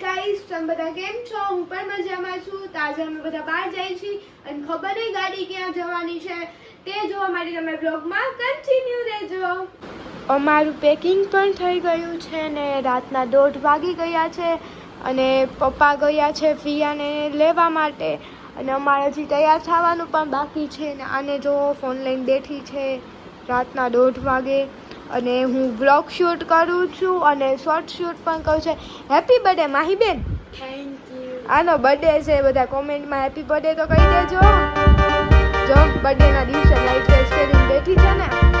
Guys તમે બધા કેમ છો? હું પણ મજામાં છું. તો આજે અમે બધા બહાર જઈએ છીએ અને ખબર નહીં ગાડી ક્યાં જવાની છે તે જોવા માટે તમે બ્લોગમાં કન્ટિન્યુ રહેજો. અમારું પેકિંગ પણ થઈ ગયું છે ને રાતના દોઢ વાગી ગયા છે અને પપ્પા ગયા છે ફિયાને લેવા માટે. અને અમારે હજી તૈયાર થવાનું પણ બાકી છે ને આને જો ફોન લઈને બેઠી છે રાતના દોઢ વાગે. અને હું બ્લોગ શૂટ કરું છું અને શોર્ટ શૂટ પણ કરું છું. હેપી બર્થડે માહીબેન. બેન આનો બર્થડે છે બધા કોમેન્ટમાં હેપી બર્થડે તો કહી દેજો જો બર્થડેના દિવસે નાઈટ ડ્રેસ પહેરીને બેઠી છે ને.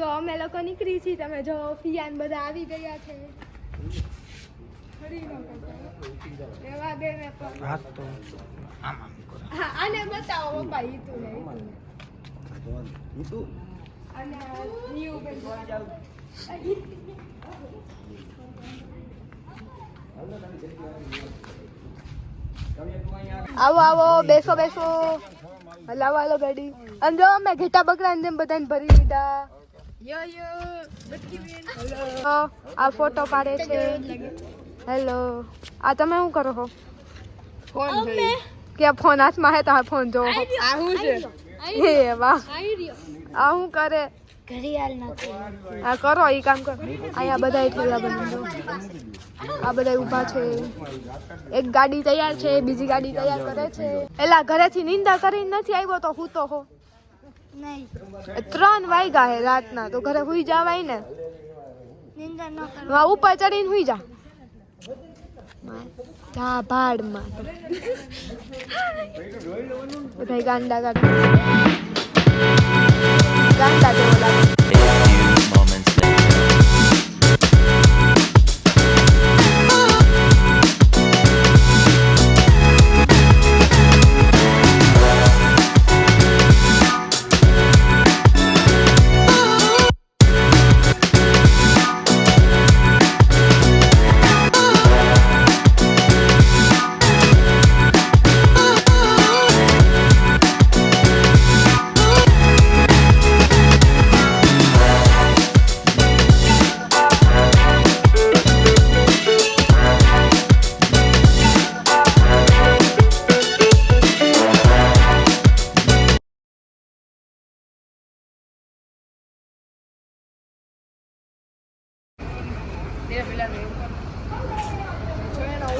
સો અમે લોકો નીકળી છીએ. તમે જો ફિયાન બધા આવી ગયા છે. ન ને આને બતાવો પપ્પા ઈ ને ઈ અને નિયુ આવો આવો બેસો બેસો. હલાવો હાલો ગાડી. અને જો અમે ઘેટા બકરા જેમ બધાને ભરી લીધા તો આ ફોટો પાડે છે. હેલો આ તમે શું કરો છો ફોન કે ફોન હાથમાં હે તો આ ફોન જોવો છો. આ શું છે? હે વાહ. આ શું કરે? આ કરો એ કામ કરો. અહીંયા બધા ઠેલા બની આ બધા ઊભા છે. એક ગાડી તૈયાર છે બીજી ગાડી તૈયાર કરે છે. એલા ઘરેથી નિંદા કરીને નથી આવ્યો તો હું તો હો? ત્રણ વાગ્યા હે રાતના તો ઘરે સુઈ જવાય ને. ઉપર ચડીને હુઈ જા જા ભાડમાં બધા ગાંડા ગાંડા. ગાંડા જેવો લાગે.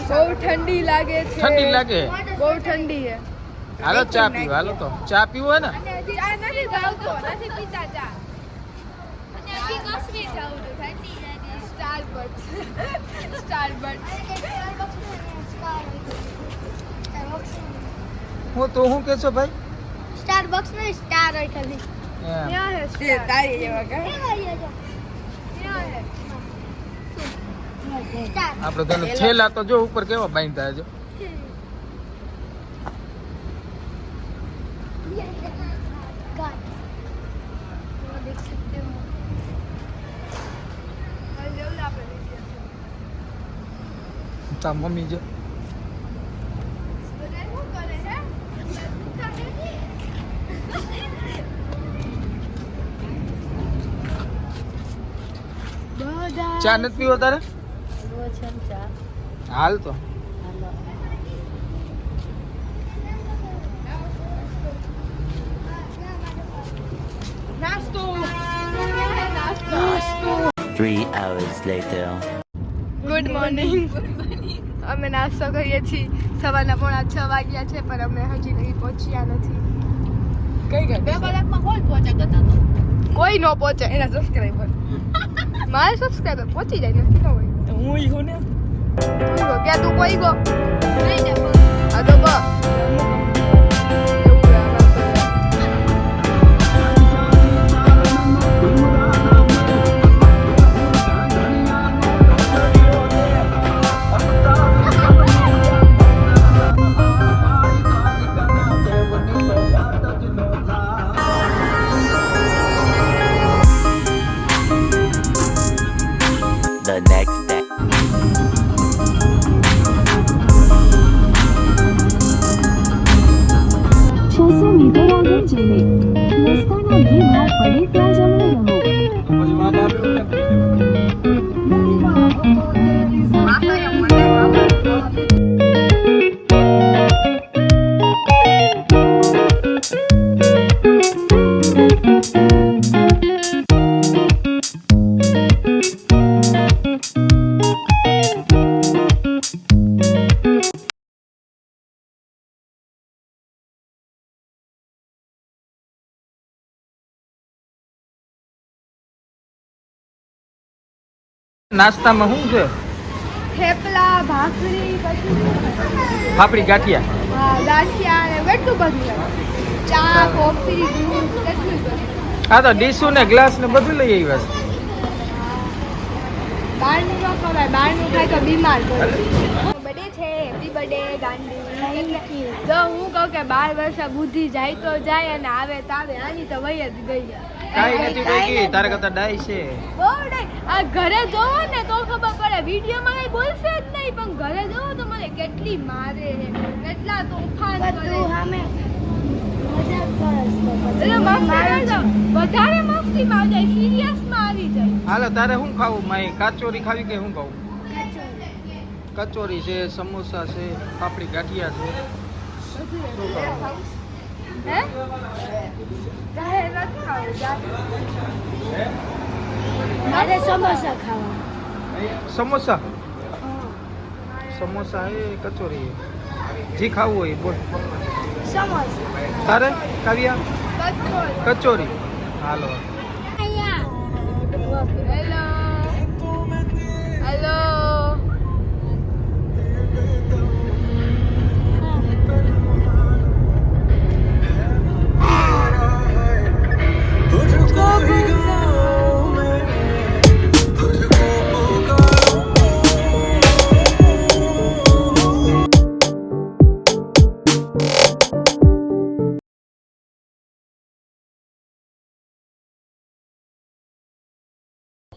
બહુ ઠંડી લાગે છે ઠંડી લાગે બહુ ઠંડી છે હાલો ચા પીવો હાલો તો ચા પીવો હોય ને અને હજી આ નથી ભાવતો નથી પીતા ચા સ્ટારબક્સ સ્ટારબક્સ હું તો હું કે છો ભાઈ? સ્ટારબક્સ નો સ્ટાર હોય ખાલી. એમ. ક્યાં હે સ્ટાર તારી જેવા કા? આપણે તો છેલા તો જો ઉપર કેવા બાંધતા જો તા મમ્મી જો ચા નથી પીવો તારે હાલ તો. નાસ્તો. નાસ્તો. Three hours later. Good morning અમે નાસ્તો કરીએ છીએ. સવારના પોણા છ વાગ્યા છે પણ અમે હજી નહીં પહોંચ્યા નથી. કઈ ગઈ બે કલાકમાં કોઈ પહોંચે? તો કોઈ ન પહોંચે. એના સબસ્ક્રાઈબર મારે સબસ્ક્રાઈબર પહોંચી જાય નથી ન હોય હું ઈ હું ને ગો ક્યાં તું કોઈ ગો નહીં ને. આ તો ગો નાસ્તામાં શું છે? થેપલા ભાખરી પછી ફાફડી ગાંઠિયા? હા ગાંઠિયા ને કેટલું બધું ચા કોફી દૂધ બધું. આ તો ડીશુ ને ગ્લાસ ને બધું લઈ આવી બસ બહારનું ન ખવાય બહારનું ખાય તો બીમાર પડે. બર્થડે છે હેપી બર્થડે ગાંધી. જો હું કહું કે બાર વર્ષે બુદ્ધિ જાય તો જાય અને આવે તો આવે આની તો વહી જ ગઈ. કાંઈ નથી કોઈ તારે કરતા ડાઈ છે. બહુ ડાઈ આ ઘરે જોવો ને તો ખબર પડે. વિડીયોમાં કઈ બોલશે જ નહીં પણ ઘરે જોવો તો મને કેટલી મારે છે. કેટલા તોફાન કરે એટલે મસ્તી. વધારે જાય આવી જાય. હાલો તારે શું ખાવું? માય કાચોરી ખાવી કે શું ખાવું? કચોરી. છે સમોસા છે પાપડી ગાંઠિયા છે. શું ખાવું. હે? તારે નથી ખાવું મારે સમોસા ખાવા. સમોસા? સમોસા એ કચોરી એ. જી ખાવું હોય એ બોલ. સમોસા. તારે Kavya? Kachori. Hello. Hello.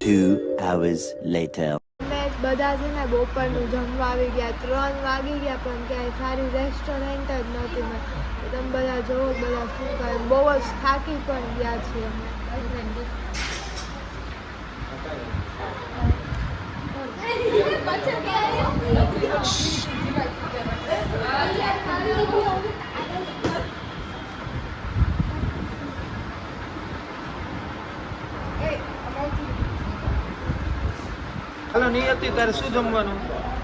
Two hours later. Match બધા છે ને બપોરનું જમવા આવી ગયા. ત્રણ વાગી ગયા પણ ક્યાંય સારી રેસ્ટોરન્ટ જ નહોતી મેં તમે બધા જોવો બધા શું કરે. બહુ જ થાકી પણ ગયા છીએ અમે. હાલો નિયતિ તારે શું જમવાનું?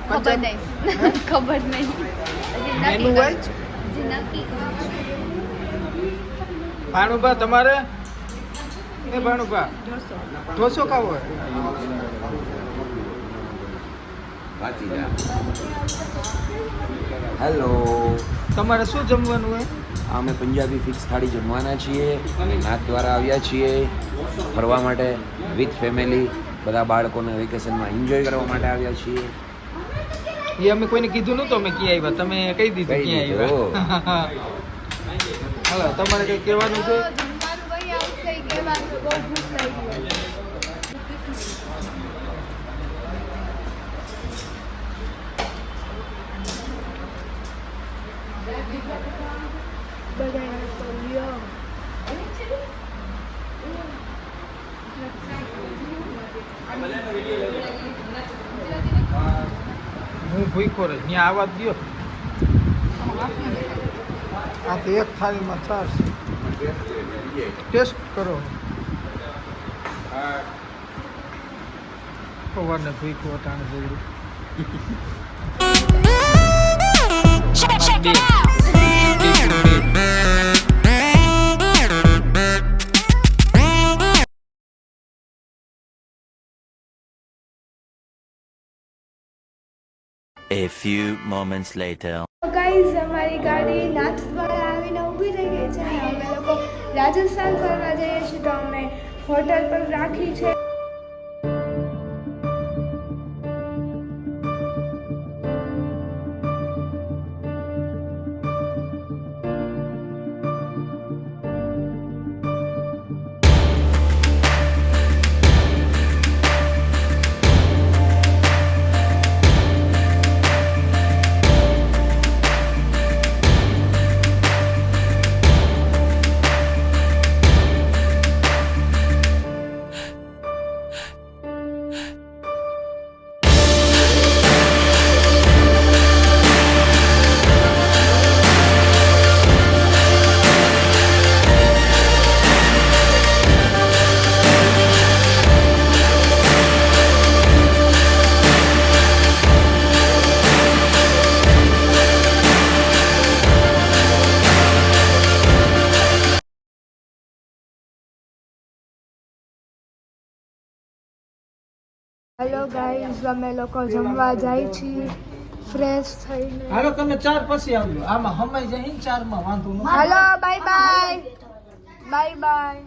ખબર નહીં. ખબર નહીં. મેનુ. ભાણુભા તમારે? એ ભાણુભા ઢોસો. ખાવો હેલો. તમારે શું જમવાનું હોય? અમે પંજાબી ફિક્સ થાળી જમવાના છીએ નાથ દ્વારા આવ્યા છીએ ફરવા માટે વિથ ફેમિલી બધા બાળકોને વેકેશનમાં એન્જોય કરવા માટે આવ્યા છીએ. એ અમે કોઈને કીધું નતું અમે ક્યાં આવ્યા? તમે કહી દીધું ક્યાં આવ્યા? હાલો તમારે કઈ કહેવાનું છે? જમવાનું કઈ આવશે ઈ કહેવાનું બહુ ભૂખ લાગી ગઈ. બધાને તો લ્યો. હું ભૂખો રહીશ ત્યાં આવા દો આ તો એક થાળીમાં ચાર છે. ટેસ્ટ કરો. સવારને ભૂખો અટાણે જેવડું A few moments later. Guys અમારી ગાડી નાથદ્વારા આવીને ઊભી રહી ગઈ છે અમે લોકો રાજસ્થાન ફરવા જઈએ છીએ તો અમે હોટલ પર રાખી છે હેલો ગાઈઝ અમે લોકો જમવા જાય છીએ. ફ્રેશ થઈને. હાલો તમે ચાર પછી આવજો. આમાં હમાઈ જાય ને ચારમાં વાંધો ન હાલો બાય બાય બાય બાય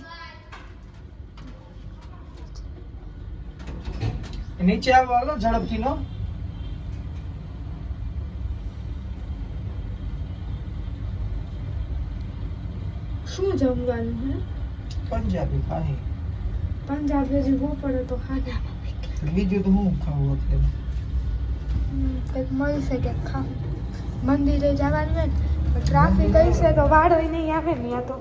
નીચે આવો હાલો ઝડપથી નો શું જમવાનું હે? પંજાબી ખાઈ પંજાબી હજી બહુ પડે તો ખાધા. બીજું તો હું ખાવું અત્યારે કંઈક મળશે કે ખા મંદિરે જવાનું હોય ને ટ્રાફિક હશે તો વાળો નહીં આવે ને યા તો.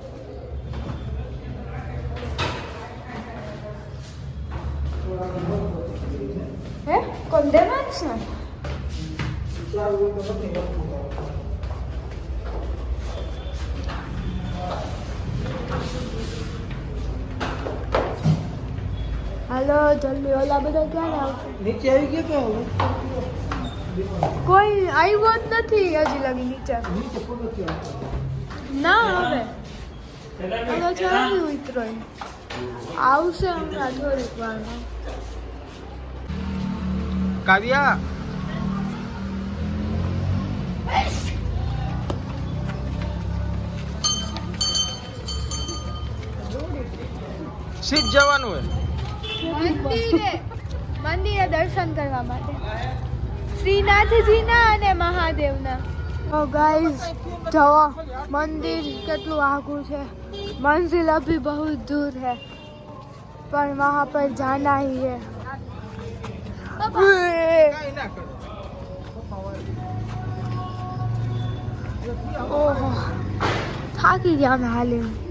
હે? કોણ દેવાન છે? હાલો જલ્દી ઓલા બધા ક્યાં આવશે નીચે આવી ગયો કે કોઈ આવ્યો જ નથી હજી લગી નીચે. ના હવે. હવે ચાલી ઉતરો આવશે હમણાં થોડીક વારમાં કાવ્યા સીધ જવાનું હે મંદિરે મંદિરે દર્શન કરવા માટે શ્રીનાથજીના અને મહાદેવના ઓ ગાઈઝ જવા મંદિર કેટલું આઘું છે मंजिल अभी बहुत दूर है पर वहाँ पर जाना ही है ओह थक गया मैं हाल ही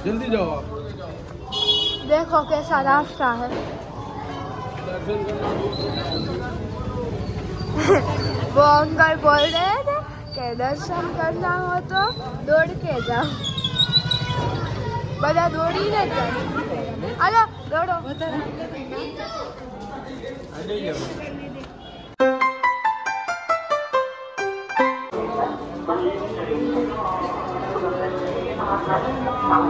અમે હાલી જલ્દી જાઓ देखो कैसा रास्ता है वो अंकल बोल रहे थे कि दर्शन करना हो तो दौड़ के जाओ બધા દોડીને જ જાય હાલો દોડો સો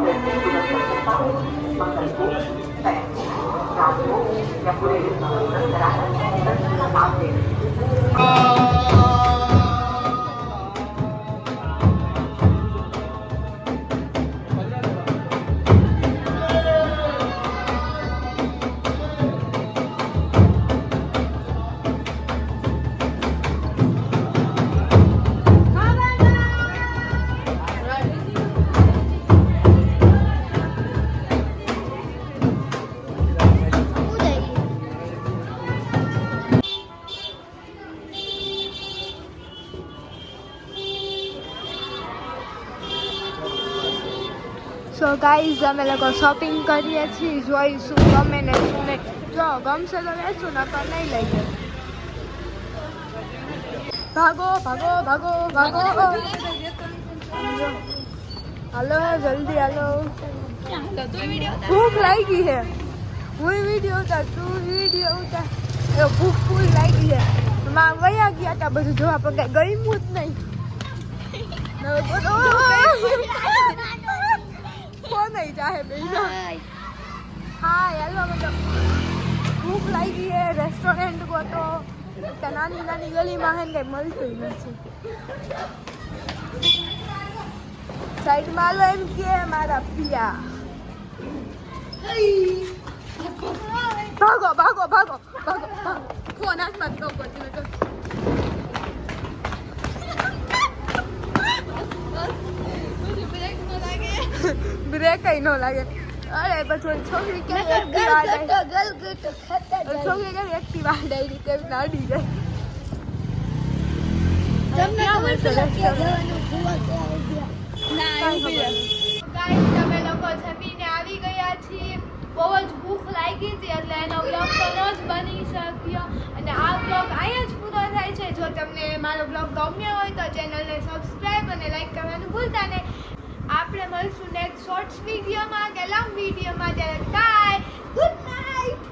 ગાઈઝ અમે લોકો શોપિંગ કરીએ છીએ. જોઈશું ગમે ને શું નહીં. જો ગમશે તો લેશું નકર નહીં લઈએ. ભાગો ભાગો ભાગો ભાગો. હાલો જલ્દી હાલો. ભૂખ લાગી છે હું વીડિયો ઉતાર તું વીડિયો ઉતાર. એ ભૂખ ફૂલ લાગી છે માં વયા ગયા હતા બધું જોવા પણ કઈ ગમ્યું જ નહીં. નહીં જાહે બેન હા હેલો મતલબ ભૂખ લાગી છે રેસ્ટોરન્ટ ગોતો ત્યાં નાની નાની ગલીમાં હે કંઈ મળતું નથી સાઈડમાં લો એમ કે મારા પિયા ભાગો ભાગો ભાગો ભાગો ફોન હાથમાં ન પડતી નકર. બ્રેક ન લાગે. અરે પછી છોકરી કેમ છોકરી કેમ એક્ટિવા ડાયરી કેવી રીતના અડી જાય ગાઈસ તમે લોકો જમીને આવી ગયા છીએ. બહુ જ ભૂખ લાગી હતી એટલે એનો બ્લોગ તો ન જ બની શક્યો. અને આ બ્લોગ અહીંયા જ પૂરો થાય છે. જો તમને મારો બ્લોગ ગમ્યો હોય તો ચેનલને સબસ્ક્રાઈબ અને લાઈક કરવાનું ભૂલતા નહીં. આપણે મળશું નેક્સ્ટ શોર્ટ્સ મીડિયામાં કે લોંગ વિડીયોમાં ત્યારે બાય ગુડ નાઇટ